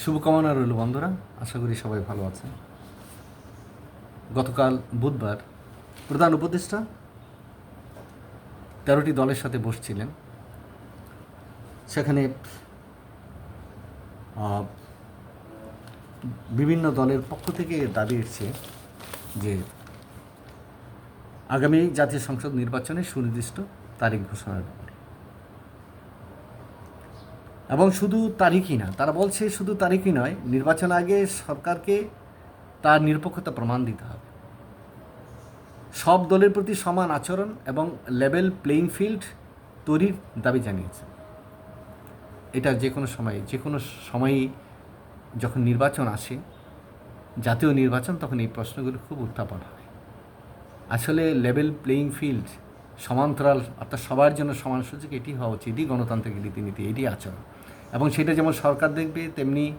শুভকামনা রইল বন্ধুরা, আশা করি সবাই ভালো আছেন। গতকাল বুধবার প্রধান উপদেষ্টা তেরোটি দলের সাথে বসছিলেন। সেখানে বিভিন্ন দলের পক্ষ থেকে দাবি এসছে যে আগামী জাতীয় সংসদ নির্বাচনে সুনির্দিষ্ট তারিখ ঘোষণার এবং শুধু তারিখই না, তারা বলছে শুধু তারিখই নয়, নির্বাচন আগে সরকারকে তার নিরপেক্ষতা প্রমাণ দিতে হবে। সব দলের প্রতি সমান আচরণ এবং লেভেল প্লেইং ফিল্ড তৈরির দাবি জানিয়েছে। এটা যে কোনো সময়ে, যে কোনো সময়ই যখন নির্বাচন আসে, জাতীয় নির্বাচন, তখন এই প্রশ্নগুলো খুব উত্থাপন হয়। আসলে লেভেল প্লেইং ফিল্ড সমান্তরাল অর্থাৎ সবার জন্য সমান সুযোগ, এটি হওয়া উচিত। এটি গণতান্ত্রিক রীতিনীতি, এটি আচরণ। এবং সেটা যেমন সরকার দেখবে, তেমনি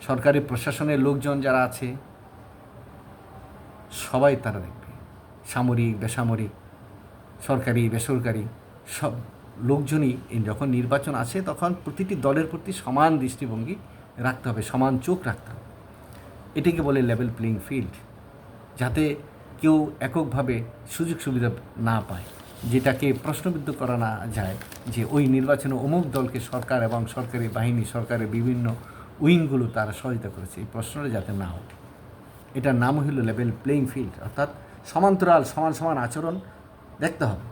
সরকারি প্রশাসনের লোকজন যারা আছে, সবাই তারা দেখবে। সামরিক, বেসামরিক, সরকারি, বেসরকারি, সব লোকজনই যখন নির্বাচন আসে তখন প্রতিটি দলের প্রতি সমান দৃষ্টিভঙ্গি রাখতে হবে, সমান চোখ রাখতে হবে। এটিকে বলে লেভেল প্লেইং ফিল্ড যাতে কেউ এককভাবে সুযোগ সুবিধা না পায়। যেটাকে প্রশ্নবিদ্ধ করা না যায়, যে ওই নির্বাচনে অমুক দলকে সরকার এবং সরকারি বাহিনী, সরকারের বিভিন্ন উইংগুলো তারা সহায়তা করেছে। এই প্রশ্নটা যাতে না হয় এটার নাম হইল লেভেল প্লেইং ফিল্ড অর্থাৎ সমান্তরাল, সমান সমান আচরণ দেখতে হবে।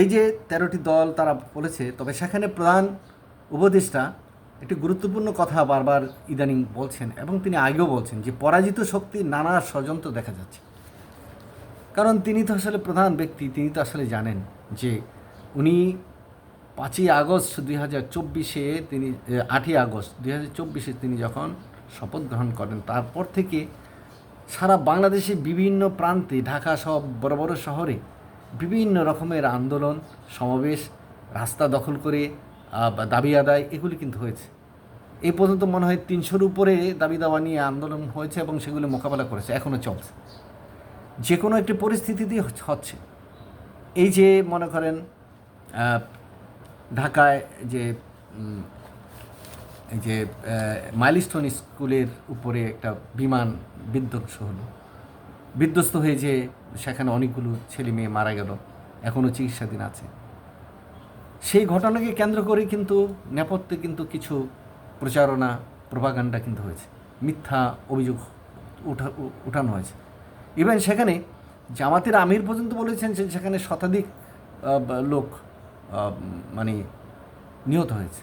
এই যে তেরোটি দল তারা বলেছে, তবে সেখানে প্রধান উপদেষ্টা একটি গুরুত্বপূর্ণ কথা বারবার ইদানিং বলছেন এবং তিনি আগেও বলছেন যে পরাজিত শক্তির নানা ষড়যন্ত্র দেখা যাচ্ছে। কারণ তিনি তো আসলে প্রধান ব্যক্তি, তিনি তো আসলে জানেন যে উনি পাঁচই আগস্ট দুই হাজার চব্বিশে তিনি আটই আগস্ট দুই হাজার চব্বিশে তিনি যখন শপথ গ্রহণ করেন, তারপর থেকে সারা বাংলাদেশে বিভিন্ন প্রান্তে, ঢাকা সব বড় বড় শহরে বিভিন্ন রকমের আন্দোলন, সমাবেশ, রাস্তা দখল করে দাবি আদায় এগুলি কিন্তু হয়েছে। এই পর্যন্ত মনে হয় তিনশোর উপরে দাবি দাওয়া নিয়ে আন্দোলন হয়েছে এবং সেগুলি মোকাবেলা করেছে এখনও চলছে। যে কোনো একটি পরিস্থিতিতেই হচ্ছে- এই যে মনে করেন ঢাকায় যে এই যে মাইলস্টোন স্কুলের উপরে একটা বিমান বিধ্বংস হলো। বিধ্বস্ত হয়ে যে সেখানে অনেকগুলো ছেলে মেয়ে মারা গেল এখনও চিকিৎসাধীন আছে। সেই ঘটনাকে কেন্দ্র করে কিন্তু নেপথ্যে কিন্তু কিছু প্রচারণা প্রভাগান্ডা কিন্তু হয়েছে। মিথ্যা অভিযোগ উঠা উঠানো হয়েছে। ইভেন সেখানে জামাতের আমির পর্যন্ত বলেছেন যে সেখানে শতাধিক লোক মানে নিহত হয়েছে।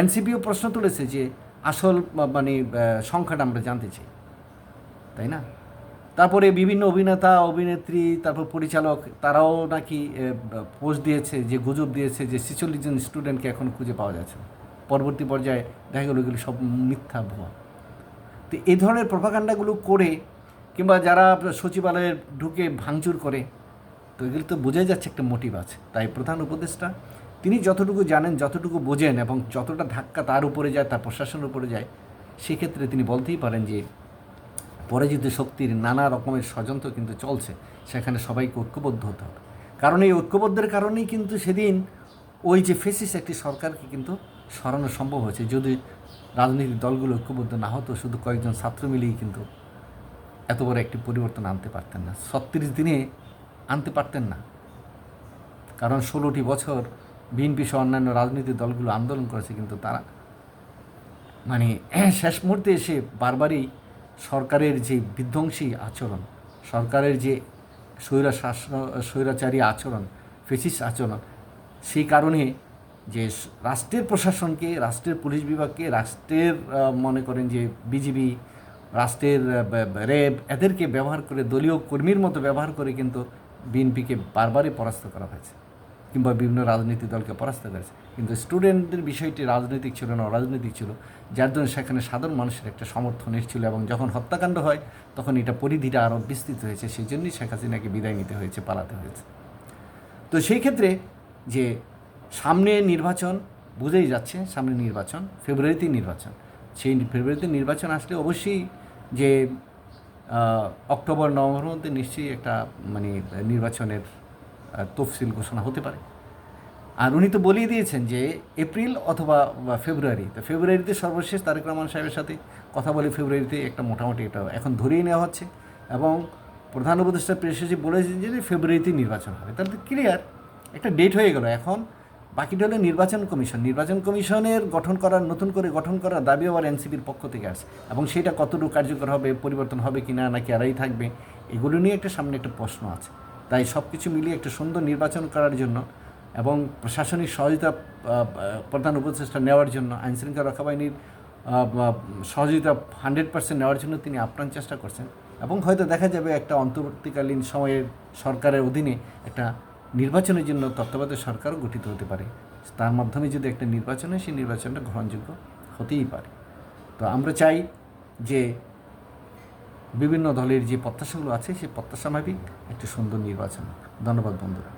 এনসিপিও প্রশ্ন তুলেছে যে আসল মানে সংখ্যাটা আমরা জানতে চাই। তাই না? তারপরে বিভিন্ন অভিনেতা, অভিনেত্রী, তারপর পরিচালক, তারাও নাকি পোস্ট দিয়েছে, যে গুজব দিয়েছে যে ছেচল্লিশ জন স্টুডেন্টকে এখন খুঁজে পাওয়া যাচ্ছে। পরবর্তী পর্যায়ে দেখা গেলো এগুলো সব মিথ্যা ভুয়া। তো এই ধরনের প্রভাকাণ্ডাগুলো করে কিংবা যারা সচিবালয়ে ঢুকে ভাঙচুর করে, তো এগুলো তো বোঝাই যাচ্ছে একটা মোটিভ আছে। তাই প্রধান উপদেষ্টা, তিনি যতটুকু জানেন, যতটুকু বোঝেন এবং যতটা ধাক্কা তার উপরে যায়, তার প্রশাসনের উপরে যায়, সেক্ষেত্রে তিনি বলতেই পারেন যে, পরাজিত শক্তির নানা রকমের ষড়যন্ত্র কিন্তু চলছে, সেখানে সবাইকে ঐক্যবদ্ধ হতে হবে। কারণ এই ঐক্যবদ্ধের কারণেই কিন্তু সেদিন ওই যে ফেসিস একটি সরকারকে কিন্তু সরানো সম্ভব হয়েছে। যদি রাজনৈতিক দলগুলো ঐক্যবদ্ধ না হতো, শুধু কয়েকজন ছাত্র মিলেই কিন্তু এত বড় একটি পরিবর্তন আনতে পারতেন না। ছত্রিশ দিনে আনতে পারতেন না। কারণ ষোলোটি বছর বিএনপি সহ অন্যান্য রাজনৈতিক দলগুলো আন্দোলন করেছে, কিন্তু তারা মানে শেষ মুহূর্তে এসে বারবারই সরকারের যে বিধ্বংসী আচরণ, সরকারের যে স্বৈরা স্বৈরাচারী আচরণ ফেসিস আচরণ, সেই কারণে যে রাষ্ট্রের প্রশাসনকে, রাষ্ট্রের পুলিশ বিভাগকে, রাষ্ট্রের মনে করেন যে বিজিবি রাষ্ট্রের র্যাব এদেরকে ব্যবহার করে, দলীয় কর্মীর মতো ব্যবহার করে কিন্তু বিএনপিকে বারবারই পরাস্ত করা হয়েছে কিংবা বিভিন্ন রাজনৈতিক দলকে পরাস্ত করেছে। কিন্তু স্টুডেন্টদের বিষয়টি রাজনৈতিক ছিল না, অরাজনৈতিক ছিল। যার জন্য সেখানে সাধারণ মানুষের একটা সমর্থন এসেছিল এবং যখন হত্যাকাণ্ড হয়, তখন এটা পরিধিটা আরও বিস্তৃত হয়েছে। সেই জন্যই শেখ হাসিনাকে বিদায় নিতে হয়েছে, পালাতে হয়েছে। তো সেই ক্ষেত্রে যে সামনে নির্বাচন বুঝেই যাচ্ছে, সামনে নির্বাচন, ফেব্রুয়ারিতেই নির্বাচন সেই ফেব্রুয়ারিতে নির্বাচন আসলে অবশ্যই যে অক্টোবর নভেম্বর মধ্যে নিশ্চয়ই একটা মানে নির্বাচনের তফসিল ঘোষণা হতে পারে। আর উনি তো বলেই দিয়েছেন যে, এপ্রিল অথবা ফেব্রুয়ারি, তো ফেব্রুয়ারিতে সর্বশেষ তারেক রহমান সাহেবের সাথে কথা বলে ফেব্রুয়ারিতে একটা মোটামুটি এটা এখন ধরেই নেওয়া হচ্ছে এবং প্রধান উপদেষ্টা প্রেস বলেছেন যে ফেব্রুয়ারিতেই নির্বাচন হবে। তাহলে তো ক্লিয়ার একটা ডেট হয়ে গেল। এখন বাকিটা হলো নির্বাচন কমিশন। নির্বাচন কমিশনের গঠন করার, নতুন করে গঠন করার দাবি আবার এনসিপির পক্ষ থেকে আসছে। এবং সেটা কতটুকু কার্যকর হবে, পরিবর্তন হবে কি না নাকি আরাই থাকবে, এগুলো নিয়ে একটা সামনে একটা প্রশ্ন আছে। তাই সব কিছু মিলিয়ে একটা সুন্দর নির্বাচন করার জন্য এবং প্রশাসনিক সহযোগিতা প্রধান উপদেষ্টা নেওয়ার জন্য, আইনশৃঙ্খলা রক্ষা বাহিনীর সহযোগিতা হান্ড্রেড পার্সেন্ট নেওয়ার জন্য তিনি আপ্রাণ চেষ্টা করছেন। এবং হয়তো দেখা যাবে একটা অন্তর্বর্তীকালীন সময়ের সরকারের অধীনে একটা নির্বাচনের জন্য তত্ত্বাবধায়ক সরকারও গঠিত হতে পারে। তার মাধ্যমে যদি একটা নির্বাচন হয়, সেই নির্বাচনটা গ্রহণযোগ্য হতেই পারে। তো আমরা চাই যে বিভিন্ন দলের যে প্রত্যাশাগুলো আছে, সেই প্রত্যাশা মাফিক একটি সুন্দর নির্বাচন। ধন্যবাদ বন্ধুরা।